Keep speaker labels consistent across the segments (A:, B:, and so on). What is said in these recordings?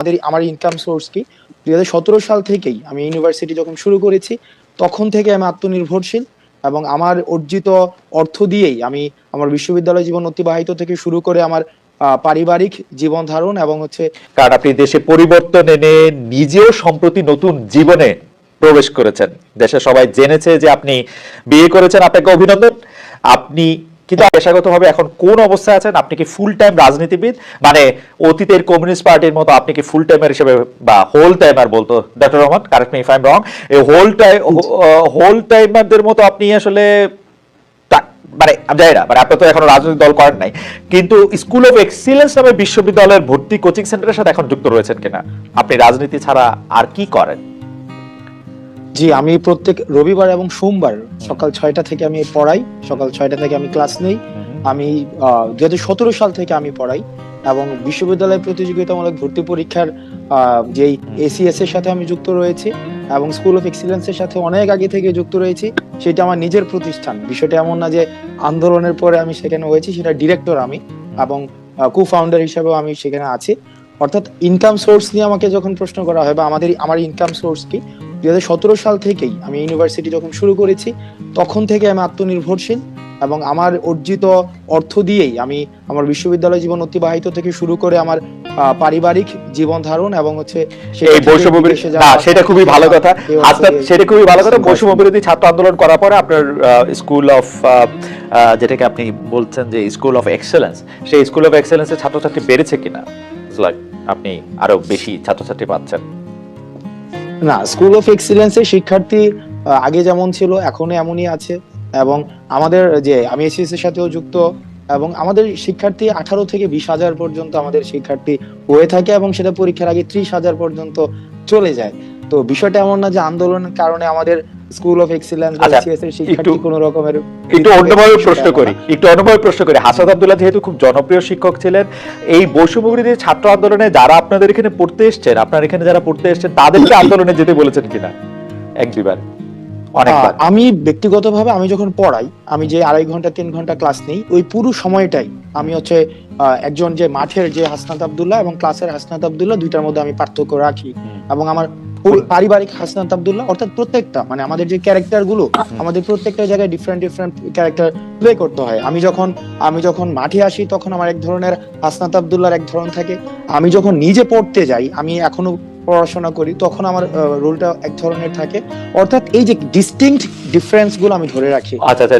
A: আমাদের, আমার income source কি? দুই হাজার সতেরো সাল থেকেই আমি ইউনিভার্সিটি যখন শুরু করেছি, তখন থেকে আমি আত্মনির্ভরশীল এবং আমার অর্জিত অর্থ দিয়েই আমি আমার বিশ্ববিদ্যালয় জীবন অতিবাহিত থেকে শুরু করে আমার পারিবারিক জীবন ধারণ এবং হচ্ছে
B: কারণ আপনি দেশে পরিবর্তন এনে নিজেও সম্প্রতি নতুন জীবনে প্রবেশ করেছেন। দেশে সবাই জেনেছে যে আপনি বিয়ে করেছেন। আপনাকে অভিনন্দন। আপনি কিন্তু পেশাগতভাবে এখন কোন অবস্থায় আছেন? আপনি কি ফুল টাইম রাজনীতিবিদ? মানে অতীতের কমিউনিস্ট পার্টির মতো আপনি কি ফুল টাইমার হিসেবে বা হোল টাইমার বলতো? Doctor Rahman correct me if I am wrong এই হোল টাইম হোল টাইমারদের মতো আপনি আসলে মানে জানি না মানে আপনি তো এখনও রাজনৈতিক দল করেন নাই। কিন্তু স্কুল অফ এক্সিলেন্স নামে বিশ্ববিদ্যালয়ের ভর্তি কোচিং সেন্টারের সাথে এখন যুক্ত রয়েছেন কিনা? আপনি রাজনীতি ছাড়া আর কি করেন?
A: জি আমি প্রত্যেক রবিবার এবং সোমবার সকাল ছয়টা থেকে আমি পড়াই সকাল ছয়টা থেকে আমি ক্লাস নেই। আমি দুই হাজার সতেরো সাল থেকে আমি পড়াই এবং বিশ্ববিদ্যালয় প্রতিযোগিতামূলক ভর্তি পরীক্ষার যেই এসিএস এর সাথে আমি যুক্ত রয়েছি এবং স্কুল অফ এক্সিলেন্সের সাথে অনেক আগে থেকে যুক্ত রয়েছি সেটা আমার নিজের প্রতিষ্ঠান। বিষয়টা এমন না যে আন্দোলনের পরে আমি সেখানে হয়েছি সেটা ডিরেক্টর আমি এবং কো ফাউন্ডার হিসেবেও আমি সেখানে আছি। অর্থাৎ ইনকাম সোর্স নিয়ে আমাকে যখন প্রশ্ন করা হয় বা আমাদের আমার ইনকাম সোর্স কি দুই হাজার সতেরো সাল থেকেই আমি ইউনিভার্সিটি যখন শুরু করেছি তখন থেকে আমি আত্মনির্ভরশীল এবং আমার অর্জিত অর্থ দিয়েই আমি আমার বিশ্ববিদ্যালয় জীবন অতিবাহিত থেকে শুরু করে আমার পারিবারিক জীবন ধারণ এবং হচ্ছে
B: এই বৈষম্য
A: যাওয়া,
B: সেটা খুবই ভালো কথা। সেটা খুবই ভালো কথা। বৈষম্য বিরোধী ছাত্র আন্দোলন করার পরে আপনার স্কুল অফ যেটাকে আপনি বলছেন যে স্কুল অফ এক্সেলেন্স সেই স্কুল অফ এক্সেলেন্সের ছাত্রছাত্রী বেড়েছে কিনা? আপনি আরও বেশি ছাত্রছাত্রী পাচ্ছেন।
A: না স্কুল অফ এক্সিলেন্সের শিক্ষার্থী আগে যেমন ছিল এখনও এমনই আছে। এবং আমাদের যে, আমি এসএস এর সাথেও যুক্ত, এবং আমাদের শিক্ষার্থী আঠারো থেকে বিশ হাজার পর্যন্ত আমাদের শিক্ষার্থী হয়ে থাকে এবং সেটা পরীক্ষার আগে ত্রিশ হাজার পর্যন্ত চলে যায়। তো বিষয়টা এমন না যে আন্দোলনের কারণে আমাদের স্কুল অফ এক্সিলেন্স বা
B: আচ্ছা,
A: এসএস এর শিক্ষার্থী কোনো রকমের
B: একটু অন্যভাবে প্রশ্ন করি একটু অন্যভাবে প্রশ্ন করি। হাসাদ আব্দুল্লাহ যেহেতু খুব জনপ্রিয় শিক্ষক ছিলেন এই ছাত্র আন্দোলনে যারা আপনাদের এখানে পড়তে এসছেন আপনার এখানে যারা পড়তে এসছেন তাদেরকে আন্দোলনে যেতে বলেছেন কিনা? এক দুইবার। অনেকবার
A: আমি ব্যক্তিগতভাবে আমি যখন পড়াই আমি যে আড়াই ঘণ্টা তিন ঘণ্টা ক্লাস নেই ওই পুরো সময়টাই আমি হচ্ছে একজন যে মাঠের যে হাসনাত আব্দুল্লাহ এবং ক্লাসের হাসনাত আব্দুল্লাহ দুইটার মধ্যে আমি পার্থক্য রাখি। এবং আমার পারিবারিক হাসনাত আব্দুল্লাহ অর্থাৎ প্রত্যেকটা মানে আমাদের যে ক্যারেক্টারগুলো আমাদের প্রত্যেকটা জায়গায় ডিফারেন্ট ডিফারেন্ট ক্যারেক্টার প্লে করতে হয়। আমি যখন আমি যখন মাঠে আসি তখন আমার এক ধরনের হাসনাত আব্দুল্লাহর এক ধরন থাকে। আমি যখন নিজে পড়তে যাই আমি এখনও পড়াশোনা করি তখন আমার রোলটা এক ধরনের থাকে। অর্থাৎ এই যে ডিস্টিংক্ট ডিফারেন্সগুলো আমি ধরে রাখি
B: আচ্ছা আচ্ছা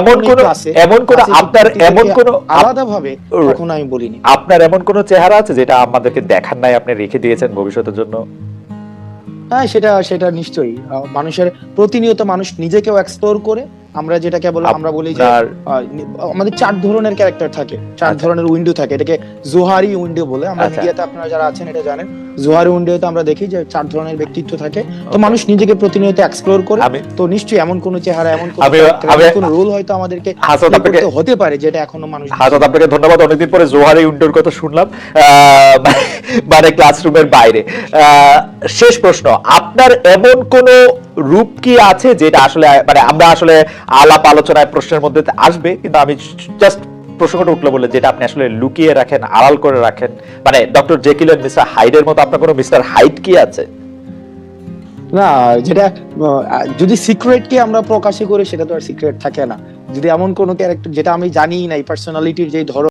B: এমন কোন এমন কোন আপনার এমন কোন
A: আলাদা ভাবে কখনো আমি বলিনি।
B: আপনার এমন কোন চেহারা আছে যেটা আমাদেরকে দেখার নাই আপনি রেখে দিয়েছেন ভবিষ্যতের জন্য?
A: হ্যাঁ সেটা সেটা নিশ্চয়ই। মানুষের প্রতিনিয়ত মানুষ নিজেকেও এক্সপ্লোর করে আমরা যেটাকে বলে আমরা বলি যে আমাদের চার ধরনের ক্যারেক্টার থাকে চার
B: আচ্ছা।
A: ধরনের উইন্ডো থাকে। এটাকে জোহারি উইন্ডো বলে। আমরা
B: আচ্ছা।
A: মিডিয়াতে আপনারা যারা আছেন এটা জানেন। জোহারি উইন্ডোতে আমরা দেখি যে চার ধরনের ব্যক্তিত্ব থাকে। তো মানুষ নিজেকে প্রতিনিয়ত এক্সপ্লোর করে। তো নিশ্চয়ই এমন কোন চেহারা এমন কোন রোল হয়তো আমাদেরকে হতে পারে যেটা এখনও মানুষ
B: হাজার আপনাকে ধন্যবাদ। অনেকদিন পরে জোহারি উইন্ডোর কথা শুনলাম। আহ, মানে ক্লাসরুমের বাইরে। আহ, শেষ প্রশ্ন আপনার এমন কোন রূপ কি আছে যেটা আসলে মানে আমরা আসলে আলাপ আলোচনায় প্রশ্নের মধ্যে আসবে, কিন্তু আমি জাস্ট প্রসঙ্গটা উঠল বলে, যেটা আপনি আসলে লুকিয়ে রাখেন, আড়াল করে রাখেন। মানে ডক্টর জেকিল মিস্টার মিস্টার হাইডের মতো আপনার কোনো মিস্টার হাইড কি আছে?
A: না, যেটা যদি সিক্রেট কে আমরা প্রকাশই করি, সেটা তো আর সিক্রেট থাকে না। যদি এমন কোনো ক্যারেক্টার যেটা আমি জানি না এই পার্সোনালিটির যে ধরন